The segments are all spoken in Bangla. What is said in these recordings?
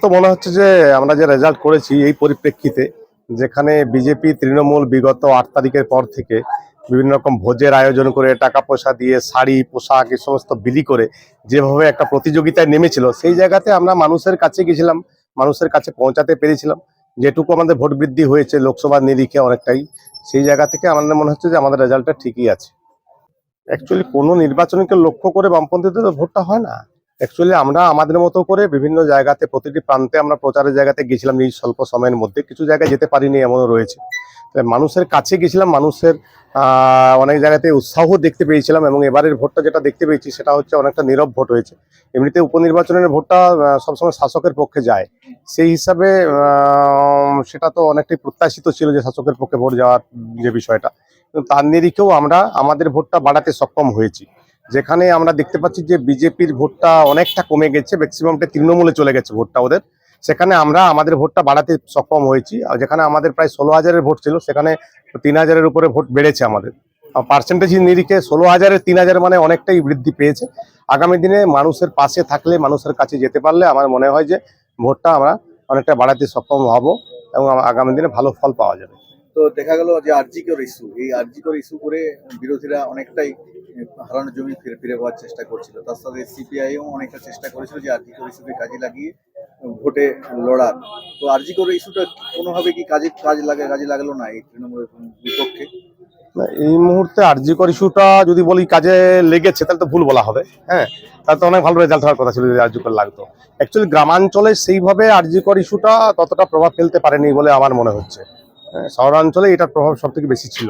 তো মনে হচ্ছে যে আমরা যে রেজাল্ট করেছি এই পরিপ্রেক্ষিতে, যেখানে বিজেপি তৃণমূল বিগত আট তারিখের পর থেকে বিভিন্ন রকম ভোজের আয়োজন করে টাকা পয়সা দিয়ে শাড়ি, পোশাক এই সমস্ত বিলি করে যেভাবে একটা প্রতিযোগিতায় নেমেছিল, সেই জায়গাতে আমরা মানুষের কাছে গেছিলাম মানুষের কাছে পৌঁছাতে পেরেছিলাম। যেটুকু আমাদের ভোট বৃদ্ধি হয়েছে লোকসভার নিরিখে অনেকটাই, সেই জায়গা থেকে আমাদের মনে হচ্ছে যে আমাদের রেজাল্টটা ঠিকই আছে। অ্যাকচুয়ালি কোনো নির্বাচনকে লক্ষ্য করে বামপন্থীদের ভোটটা হয় না। অ্যাকচুয়ালি আমরা আমাদের মতো করে বিভিন্ন জায়গাতে, প্রতিটি প্রান্তে আমরা প্রচারের জায়গাতে গেছিলাম এই স্বল্প সময়ের মধ্যে। কিছু জায়গায় যেতে পারিনি, এমনও রয়েছে। মানুষের কাছে গেছিলাম, মানুষের অনেক জায়গাতে উৎসাহ দেখতে পেয়েছিলাম এবং এবারের ভোটটা যেটা দেখতে পেয়েছি, সেটা হচ্ছে অনেকটা নীরব ভোট হয়েছে। এমনিতে উপনির্বাচনের ভোটটা সবসময় শাসকের পক্ষে যায়। সেই হিসাবে সেটা তো অনেকটাই প্রত্যাশিত ছিল যে শাসকের পক্ষে ভোট যাওয়ার যে বিষয়টা। তার নিরিখেও আমরা আমাদের ভোটটা বাড়াতে সক্ষম হয়েছি। যেখানে আমরা দেখতে পাচ্ছি যে বিজেপির ভোটটা অনেকটা কমে গেছে ম্যাক্সিমামটা তৃণমূলে চলে গেছে ভোটটা ওদের। সেখানে আমরা আমাদের ভোটটা বাড়াতে সক্ষম হয়েছি। আর যেখানে আমাদের প্রায় ষোলো হাজারের ভোট ছিল, সেখানে তিন হাজারের উপরে ভোট বেড়েছে আমাদের। পার্সেন্টেজ নিরিখে ষোলো হাজারের তিন হাজার মানে অনেকটাই বৃদ্ধি পেয়েছে। আগামী দিনে মানুষের পাশে থাকলে, মানুষের কাছে যেতে পারলে আমার মনে হয় যে ভোটটা আমরা অনেকটা বাড়াতে সক্ষম হব এবং আগামী দিনে ভালো ফল পাওয়া যাবে। তো দেখা গেল যে আরজিকর ইস্যু এই আরজিকর ইস্যু করে বিরোধীরা অনেকটাই হারানো জমি ফিরে ফিরে পাওয়ার চেষ্টা করছিল। তার সাথে সিপিআইও অনেকটা চেষ্টা করেছিল যে আরজিকর ইস্যুকে কাজে লাগিয়ে ভোটে লড়ার। তো আরজিকর ইস্যুটা কোনোভাবে কি কাজে কাজ লাগে কাজে লাগল না এই তৃণমূলের বিপক্ষে? এই মুহূর্তে আরজিকর ইস্যুটা যদি বলি কাজে লেগেছে তাহলে তো ভুল বলা হবে। হ্যাঁ তাহলে তো অনেক ভালো রেজাল্ট হওয়ার কথা ছিল যদি আরজিকর লাগতো। অ্যাকচুয়ালি গ্রামাঞ্চলে সেইভাবে আরজিকর ইস্যুটা ততটা প্রভাব ফেলতে পারেনি বলে আমার মনে হচ্ছে। হ্যাঁ, শহরাঞ্চলে এটার প্রভাব সব থেকে বেশি ছিল।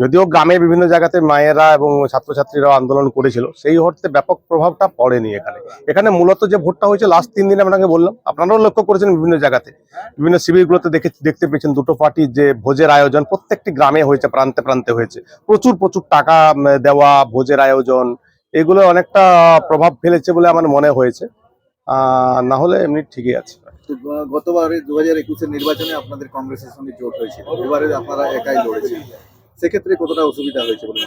যদিও গ্রামে বিভিন্ন জায়গাতে মায়েরা এবং ছাত্রছাত্রীরা আন্দোলন করেছিল, সেই অর্থে ব্যাপক প্রভাবটা পড়েনি এখানে। এখানে মূলত যে ভোটটা হয়েছে লাস্ট তিন দিন আপনাকে বললাম, আপনারাও লক্ষ্য করেছেন বিভিন্ন জায়গাতে। বিভিন্ন শিবিরগুলোতে দেখে, দেখতে পেয়েছেন দুটো পার্টির যে ভোজের আয়োজন, প্রত্যেকটি গ্রামে হয়েছে, প্রান্তে প্রান্তে হয়েছে। প্রচুর প্রচুর টাকা দেওয়া, ভোজের আয়োজন, এগুলো অনেকটা প্রভাব ফেলেছে বলে আমার মনে হয়েছে। না হলে এমনি ঠিকই আছে। গতবারে দু হাজার একুশের নির্বাচনে আপনাদের কংগ্রেসের সঙ্গে জোট হয়েছিল, এবারে আপনারা একাই লড়েছেন। সেক্ষেত্রে কতটা অসুবিধা হয়েছে বলে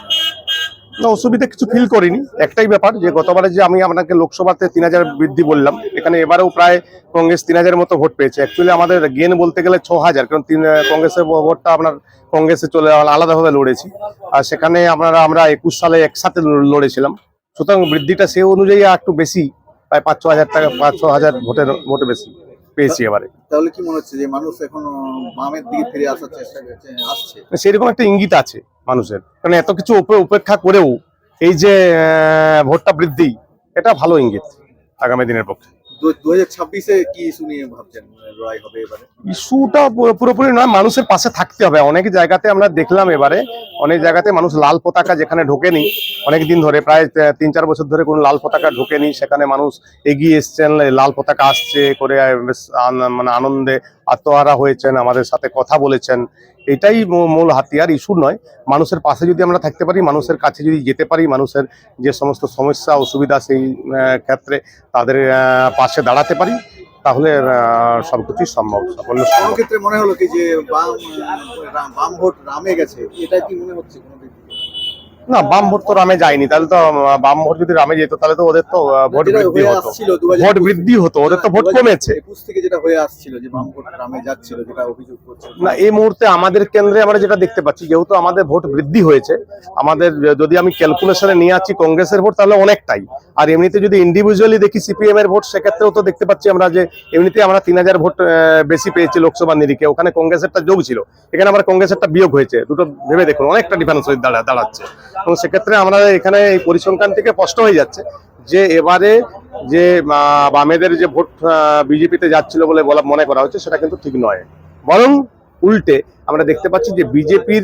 না অসুবিধা কিছু ফিল করিনি। একটাই ব্যাপার যে গতবারে যে আমি আপনাকে লোকসভাতে তিন হাজার বৃদ্ধি বললাম এখানে এবারেও প্রায় কংগ্রেস তিন হাজারের মতো ভোট পেয়েছে। অ্যাকচুয়ালি আমাদের গেন বলতে গেলে ছ হাজার কারণ তিন কংগ্রেসের ভোটটা আপনার কংগ্রেসে চলে আলাদাভাবে লড়েছি। আর সেখানে আপনারা আমরা একুশ সালে একসাথে লড়েছিলাম। সুতরাং বৃদ্ধিটা সে অনুযায়ী একটু বেশি প্রায় পাঁচ ছ হাজার টাকা পাঁচ ছ হাজার ভোটের ভোটে বেশি পেয়েছি এবারে। তাহলে কি মনে হচ্ছে যে মানুষ এখন বামের দিকে ফিরে আসার চেষ্টা আসছে। সেরকম একটা ইঙ্গিত আছে মানুষের। কারণ এত কিছু উপে- উপেক্ষা করেও এই যে ভোটটা বৃদ্ধি, এটা ভালো ইঙ্গিত আগামী দিনের পক্ষে। দু ছাব্বিশে কি ইস্যু ভাবছেন? লড়াই হবে এবারে? ইস্যুটা পুরোপুরি নয়, মানুষের পাশে থাকতে হবে। অনেক জায়গাতে আমরা দেখলাম এবারে, অনেক জায়গাতে মানুষ লাল পতাকা যেখানে ঢোকেনি, অনেক দিন ধরে, প্রায় তিন চার বছর ধরে কোনো লাল পতাকা ঢোকেনি, সেখানে মানুষ এগিয়ে এসছেন, লাল পতাকা আসছে, করে মানে আনন্দে আত্মহারা হয়েছেন, আমাদের সাথে কথা বলেছেন। এটাই মূল হাতিয়ার, ইস্যু নয়। মানুষের পাশে যদি আমরা থাকতে পারি, মানুষের কাছে যদি যেতে পারি, মানুষের যে সমস্ত সমস্যা, অসুবিধা সেই ক্ষেত্রে তাদের পাশে দাঁড়াতে পারি, তাহলে সবকিছুই সম্ভব। সাফল্য ক্ষেত্রে মনে হলো কি যে বাম ভোট রামে গেছে এটা কি মনে হচ্ছে? না বাম ভোট তো রামে যায়নি তাহলে তো বাম ভোট যদি রামে যেত তাহলে তো ওদের তো ভোট বৃদ্ধি হতো। ভোট বৃদ্ধি হতো ওদের তো ভোট কমেছে। থেকে যেটা হয়ে আসছিল যে বাম ভোট রামে যাচ্ছিল যেটা অভিযোগ না এই মুহূর্তে আমাদের কেন্দ্রে আমরা যেটা দেখতে পাচ্ছি যেহেতু আমাদের ভোট বৃদ্ধি হয়েছে আমাদের যদি আমি ক্যালকুলেশনে নিয়ে আসছি কংগ্রেসের ভোট তাহলে অনেকটাই। আর এমনিতে যদি ইন্ডিভিজুয়ালি দেখি সিপিএম এর ভোট সেক্ষেত্রেও তো দেখতে পাচ্ছি আমরা যে এমনিতে আমরা তিন হাজার ভোট বেশি পেয়েছি লোকসভা নিরিখে ওখানে কংগ্রেসেরটা যোগ ছিল। এখানে আমরা কংগ্রেসেরটা বিয়োগ হয়েছে দুটো ভেবে দেখুন অনেকটা ডিফারেন্স হয়ে দাঁড়া দাঁড়াচ্ছে। এবং সেক্ষেত্রে আমরা এখানে এই পরিসংখ্যান থেকে স্পষ্ট হয়ে যাচ্ছে যে এবারে যে বামেদের যে ভোট বিজেপিতে যাচ্ছিল বলে মনে করা হচ্ছে, সেটা কিন্তু ঠিক নয়। বরং উল্টে আমরা দেখতে পাচ্ছি যে বিজেপির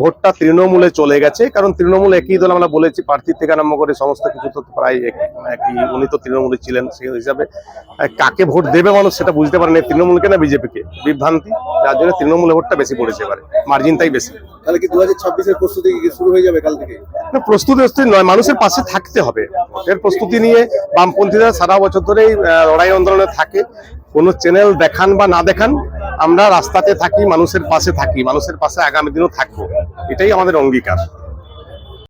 ভোটটা তৃণমূলে চলে গেছে। কারণ তৃণমূল একই দল আমরা বলেছি প্রার্থী থেকে আরম্ভ করে সমস্ত কিছু তো প্রায় একই উনি তো তৃণমূলে ছিলেন সেই হিসাবে। কাকে ভোট দেবে মানুষ সেটা বুঝতে পারেনি তৃণমূলকে না বিজেপিকে? বিভ্রান্তি। যার জন্য তৃণমূলে ভোটটা বেশি পড়েছে এবারে। মার্জিনটাই বেশি। তাহলে কি দু হাজার ছাব্বিশের প্রস্তুতি শুরু হয়ে যাবে কাল থেকে? না, প্রস্তুতি নয়। মানুষের পাশে থাকতে হবে। এর প্রস্তুতি নিয়ে বামপন্থীরা সারা বছর ধরেই লড়াই আন্দোলনে থাকে। কোনো চ্যানেল দেখান বা না দেখান আমরা রাস্তাতে থাকি মানুষের পাশে থাকি মানুষের পাশে আগামী দিনও থাকব। এটাই আমাদের অঙ্গীকার।